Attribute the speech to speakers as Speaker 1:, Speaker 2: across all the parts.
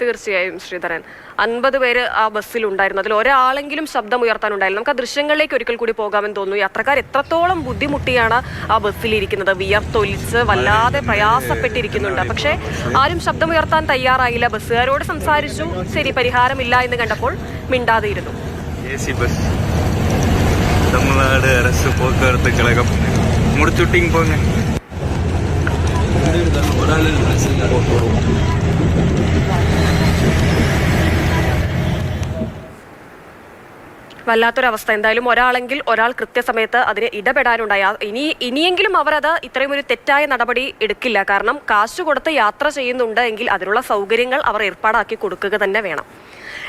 Speaker 1: തീർച്ചയായും ശ്രീധരൻ അൻപത് പേര് ആ ബസ്സിൽ ഉണ്ടായിരുന്നു അതിൽ ഒരാളെങ്കിലും ശബ്ദം ഉയർത്താനുണ്ടായില്ല നമുക്ക് ആ ദൃശ്യങ്ങളിലേക്ക് ഒരിക്കൽ കൂടി പോകാമെന്ന് തോന്നുന്നു യാത്രക്കാർ എത്രത്തോളം ബുദ്ധിമുട്ടിയാണ് ആ ബസ്സിലിരിക്കുന്നത് വിയർത്തൊലിച്ച് വല്ലാതെ പ്രയാസപ്പെട്ടിരിക്കുന്നുണ്ട് പക്ഷേ ആരും ശബ്ദം ഉയർത്താൻ തയ്യാറായില്ല ബസ്സുകാരോട് സംസാരിച്ചു ശരി പരിഹാരമില്ല എന്ന് കണ്ടപ്പോൾ മിണ്ടാതെ ഇരുന്നു
Speaker 2: ஏசி பஸ் தமிழ்நாடு அரசு போக்குவரத்து கழகம் முடிச்சுட்டிங்க போங்க
Speaker 1: വല്ലാത്തൊരവസ്ഥ. എന്തായാലും ഒരാളെങ്കിൽ ഒരാൾ കൃത്യസമയത്ത് അതിന് ഇടപെടാനുണ്ടായി. ഇനി ഇനിയെങ്കിലും അവർ അത് ഇത്രയും ഒരു തെറ്റായ നടപടി എടുക്കില്ല. കാരണം കാശ് കൊടുത്ത് യാത്ര ചെയ്യുന്നുണ്ട് എങ്കിൽ അതിനുള്ള സൗകര്യങ്ങൾ അവർ ഏർപ്പാടാക്കി കൊടുക്കുക തന്നെ വേണം.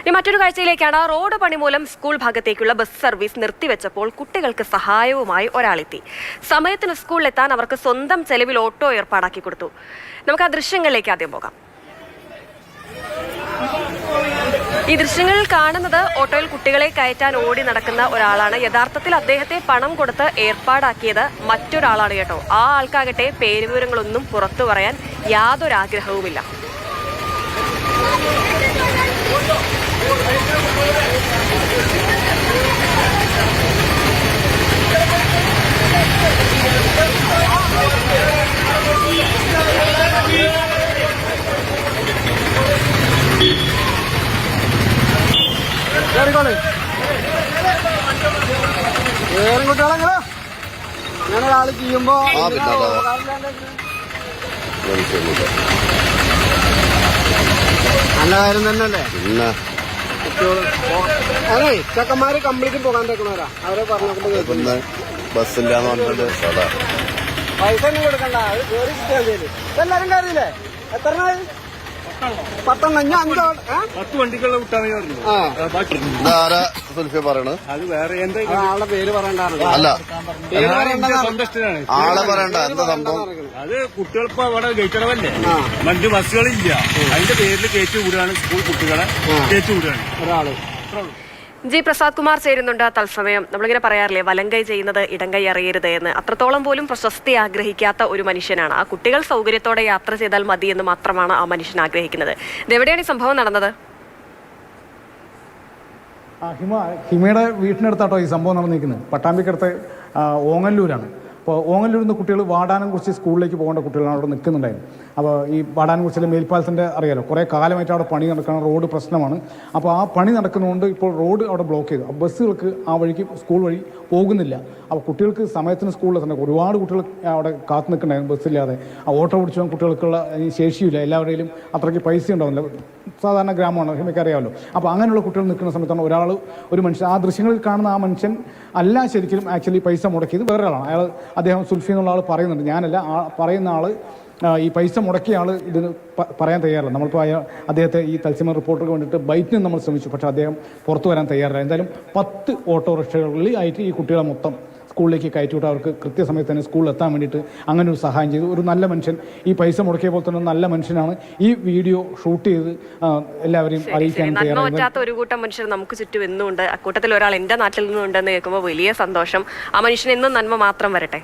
Speaker 1: ഇനി മറ്റൊരു കാഴ്ചയിലേക്കാണ്. റോഡ് പണി മൂലം സ്കൂൾ ഭാഗത്തേക്കുള്ള ബസ് സർവീസ് നിർത്തിവെച്ചപ്പോൾ കുട്ടികൾക്ക് സഹായവുമായി ഒരാളെത്തി. സമയത്തിന് സ്കൂളിലെത്താൻ അവർക്ക് സ്വന്തം ചെലവിൽ ഓട്ടോ ഏർപ്പാടാക്കി കൊടുത്തു. നമുക്ക് ആ ദൃശ്യങ്ങളിലേക്ക് ആദ്യം പോകാം. ഈ ദൃശ്യങ്ങളിൽ കാണുന്നത് ഓട്ടോയിൽ കുട്ടികളെ കയറ്റാൻ ഓടി നടക്കുന്ന ഒരാളാണ്. യഥാർത്ഥത്തിൽ അദ്ദേഹത്തെ പണം കൊടുത്ത് ഏർപ്പാടാക്കിയത് മറ്റൊരാളാണ് കേട്ടോ. ആ ആൾക്കാകട്ടെ പേരുവിവരങ്ങളൊന്നും പുറത്തു പറയാൻ യാതൊരു
Speaker 3: വേറെ കുട്ടികളെങ്ങനെ അങ്ങനെ ഒരാൾ ചെയ്യുമ്പോ. നല്ല കാര്യം തന്നെയല്ലേ? അതെ ചെക്കന്മാര് കംപ്ലീറ്റ് പോകാൻ തേക്കണവരാ അവരെ
Speaker 4: ഇന്ന് ബസ്സില്ലാന്ന് പറഞ്ഞിട്ട്
Speaker 3: പൈസ ഒന്നും കൊടുക്കണ്ട. അത് മതി ഇതെല്ലാരും കയറിയില്ലേ? എത്ര എണ്ണമായി? പത്തെണ്ണം. ഇനി അഞ്ചോ ഏ?
Speaker 2: പത്ത് വണ്ടിക്കുള്ള വിട്ടാൽ പറഞ്ഞു.
Speaker 3: ആ.
Speaker 4: ഇതാരാ സുൽഫിയ പറയണത്?
Speaker 2: അത് വേറെ എന്താ
Speaker 3: ആളെ പേര് പറയണ്ടായിരുന്നു.
Speaker 4: അല്ല.
Speaker 3: പേര് പറയണ്ടെന്നാ
Speaker 2: സ്വന്തം ഇഷ്ടമാണ്
Speaker 4: ആളെ പറയണ്ട എന്താ സംഭവം?
Speaker 2: അത് കുട്ടികൾക്ക് അവിടെ ഗേറ്റടവല്ലേ. മറ്റു ബസ്സുകളില്ല. അതിന്റെ പേരിൽ കയറ്റി വിടുകയാണ് സ്കൂൾ കുട്ടികളെ. കയറ്റി വിടുകയാണ്.
Speaker 3: ഒരാൾ.
Speaker 1: ജി പ്രസാദ് കുമാർ ചേരുന്നുണ്ട് തത്സമയം. നമ്മളിങ്ങനെ പറയാറില്ലേ വലങ്കൈ ചെയ്യുന്നത് ഇടങ്കൈ അറിയരുത് എന്ന്. അത്രത്തോളം പോലും പ്രശസ്തി ആഗ്രഹിക്കാത്ത ഒരു മനുഷ്യനാണ്. ആ കുട്ടികൾ സൗകര്യത്തോടെ യാത്ര ചെയ്താൽ മതി എന്ന് മാത്രമാണ് ആ മനുഷ്യൻ ആഗ്രഹിക്കുന്നത്. ഇതെവിടെയാണ് ഈ സംഭവം നടന്നത്?
Speaker 5: ഹിമ ഹിമയുടെ വീട്ടിനടുത്താട്ടോ ഈ സംഭവം നടന്നിരിക്കുന്നത്. പട്ടാമ്പിക്കടുത്ത് ഓങ്ങല്ലൂരാണ്. അപ്പോൾ ഓങ്ങല്ലൂരിൽ കുട്ടികൾ വാടാനം കുറിച്ച് സ്കൂളിലേക്ക് പോകേണ്ട കുട്ടികളാണ് അവിടെ നിൽക്കുന്നുണ്ടായിരുന്നു അപ്പോൾ ഈ വാടാനം കുറിച്ചിലെ മേൽപ്പാലത്തിന്റെ അറിയാലോ കുറേ കാലമായിട്ട് അവിടെ പണി നടക്കുന്ന റോഡ് പ്രശ്നമാണ്. അപ്പോൾ ആ പണി നടക്കുന്നതുകൊണ്ട് ഇപ്പോൾ റോഡ് അവിടെ ബ്ലോക്ക് ചെയ്തു. അപ്പോൾ ബസ്സുകൾക്ക് ആ വഴിക്ക് സ്കൂൾ വഴി പോകുന്നില്ല. അപ്പോൾ കുട്ടികൾക്ക് സമയത്തിന് സ്കൂളിൽ തന്നെ ഒരുപാട് കുട്ടികൾ അവിടെ കാത്തു നിൽക്കണ്ടായിരുന്നു ബസ്സില്ലാതെ. ആ ഓട്ടോ പിടിച്ചു കുട്ടികൾക്കുള്ള ശേഷിയില്ല. എല്ലാവരുടെയും അത്രയ്ക്ക് പൈസ ഉണ്ടാവില്ല സാധാരണ ഗ്രാമമാണ് അറിയാമല്ലോ അപ്പോൾ അങ്ങനെയുള്ള കുട്ടികൾ നിൽക്കുന്ന സമയത്താണ് ഒരാൾ ഒരു മനുഷ്യൻ. ആ ദൃശ്യങ്ങളിൽ കാണുന്ന ആ മനുഷ്യൻ അല്ല ശരിക്കും ആക്ച്വലി പൈസ മുടക്കിയത് വേറൊരാളാണ്. അയാൾ അദ്ദേഹം സുൽഫി എന്നുള്ള ആൾ പറയുന്നുണ്ട്. ഞാനല്ല ആ പറയുന്ന ആൾ ഈ പൈസ മുടക്കിയ ആൾ ഇതിന് പറയാൻ തയ്യാറില്ല. നമ്മളിപ്പോൾ അയാൾ അദ്ദേഹത്തെ ഈ തത്സമയ റിപ്പോർട്ടർക്ക് വേണ്ടിയിട്ട് ബൈറ്റിന് നമ്മൾ ശ്രമിച്ചു. പക്ഷേ അദ്ദേഹം പുറത്തു വരാൻ തയ്യാറില്ല. എന്തായാലും പത്ത് ഓട്ടോറിക്ഷകളിൽ ആയിട്ട് ഈ കുട്ടികളെ മൊത്തം സ്കൂളിലേക്ക് കയറ്റിവിട്ട് അവർക്ക് കൃത്യസമയത്ത് തന്നെ സ്കൂളിൽ എത്താൻ വേണ്ടിയിട്ട് അങ്ങനെ ഒരു സഹായം ചെയ്തു. ഒരു നല്ല മനുഷ്യൻ. ഈ പൈസ മുടക്കിയ പോലെ തന്നെ നല്ല മനുഷ്യനാണ്. ഈ വീഡിയോ ഷൂട്ട് ചെയ്ത് എല്ലാവരെയും അറിയിക്കാൻ
Speaker 1: പറ്റാത്ത ഒരു കൂട്ടം മനുഷ്യർ നമുക്ക് ചുറ്റും എന്നുണ്ട് അക്കൂട്ടത്തിൽ ഒരാൾ എന്റെ നാട്ടിൽ നിന്നുണ്ടെന്ന് കേൾക്കുമ്പോൾ വലിയ സന്തോഷം. ആ മനുഷ്യൻ എന്നും നന്മ മാത്രം വരട്ടെ.